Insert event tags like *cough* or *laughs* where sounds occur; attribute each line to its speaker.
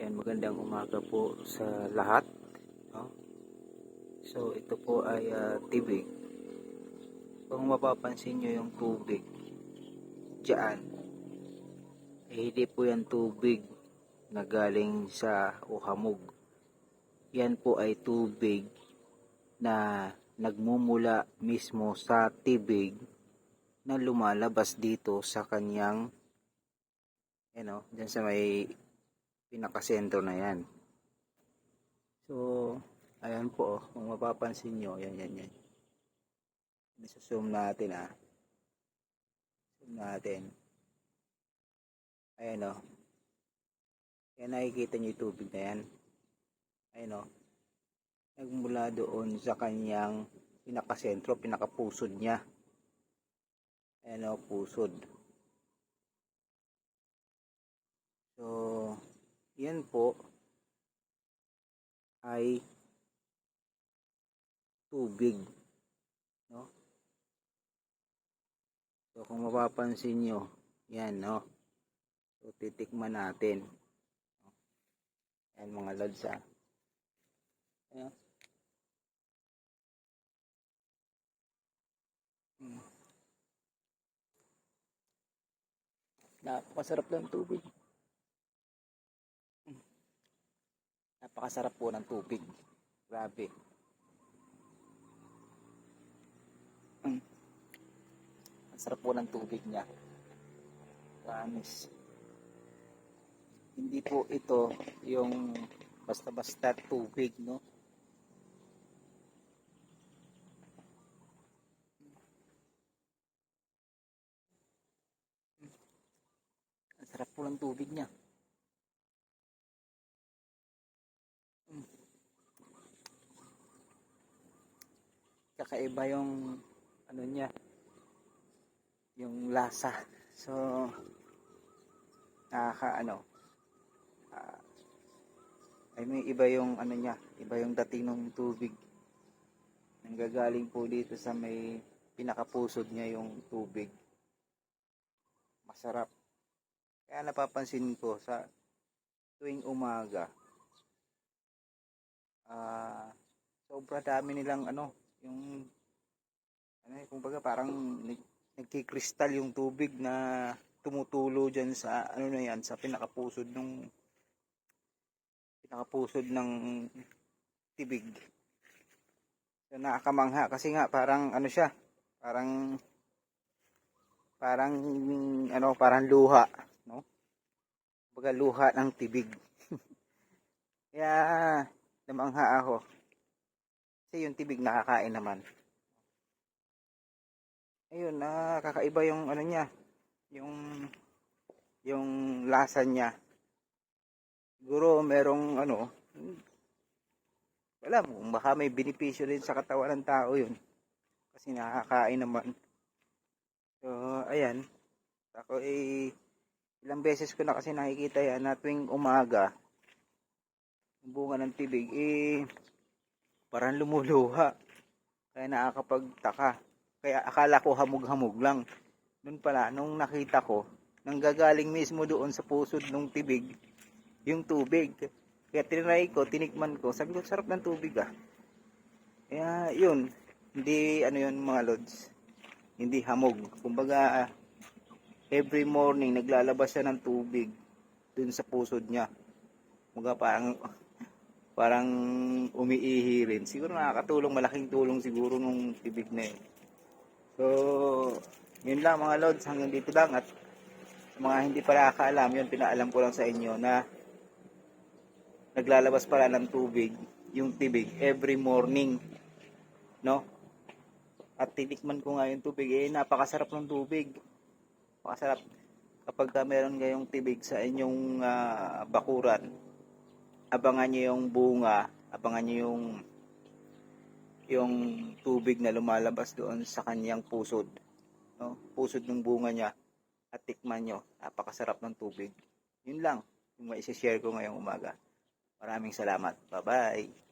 Speaker 1: Ayan, magandang umaga po sa lahat. No? So, ito po ay ah, tibig. Kung mapapansin nyo yung tubig, dyan, eh, hindi po yan tubig na galing sa uhamog. Yan po ay tubig na nagmumula mismo sa tibig na lumalabas dito sa kanyang ano, dyan sa may pinakasentro na yan. So, ayan po, oh, kung mapapansin nyo, yan, yan, yan. Nasa-zoom natin ah. Zoom natin. Ayan. Oh. Yan nakikita nyo yung tubig na yan. Ayan. Oh. Nagmula doon sa kanyang pinakasentro, pinakapusod niya. Ayan o, pusod. So, yan po ay tubig. No? So, kung mapapansin nyo, yan, no? So, titikman natin. Yan, mga lods, ha? Ayan. Hmm. Napakasarap ng tubig. Napakasarap po ng tubig. Grabe. Mm. Ang sarap po ng tubig niya. Promise. Hindi po ito yung basta-basta tubig, no? Ang sarap po ng tubig niya. Kakaiba yung ano niya yung lasa. So nakaka ano ah, ay may iba yung ano niya iba yung dating ng tubig. Nanggagaling po dito sa may pinakapusod niya yung tubig. Masarap. Kaya napapansin ko sa tuwing umaga ah sobra dami nilang ano yung ano eh, kumbaga parang nag, nagkikristal yung tubig na tumutulo diyan sa ano na yan sa pinakapusod ng pinakapusod ng tibig. So, nakakamangha kasi nga parang ano siya, parang parang ano, parang luha, no? Kumbaga luha ng tibig. *laughs* Kaya namangha ako. Kasi yung tibig nakakain naman. Ayun, nakakaiba yung ano niya, yung yung lasa niya. Siguro merong ano, wala mo, baka may benepisyo rin sa katawan ng tao yun. Kasi nakakain naman. So, ayan. Ako eh, ilang beses ko na kasi nakikita yan na tuwing umaga, yung bunga ng tibig, eh, parang lumuluha. Kaya nakakapagtaka. Kaya akala ko hamog-hamog lang. Noon pala, nung nakita ko, nanggagaling mismo doon sa pusod ng tibig, yung tubig. Kaya tinry ko, tinikman ko, sabi ko, sarap ng tubig ah. Kaya yun, hindi ano yun mga lods, hindi hamog. Kumbaga, every morning naglalabas siya ng tubig dun sa pusod niya. Kumbaga parang parang umiihi rin. Siguro nakakatulong, malaking tulong siguro nung tibig na yun. So, yun lang mga lods, hanggang dito lang at mga hindi pa nakakaalam, yun pinaalam ko lang sa inyo na naglalabas pala ng tubig, yung tibig, every morning. No? At tinikman ko nga yung tubig, eh napakasarap ng tubig. Napakasarap kapag ka meron kayong tibig sa inyong uh, bakuran abangan nyo yung bunga, abangan nyo yung yung tubig na lumalabas doon sa kanyang pusod. No? Pusod ng bunga niya at tikman nyo. Napakasarap ng tubig. Yun lang yung maisi-share ko ngayong umaga. Maraming salamat. Bye-bye.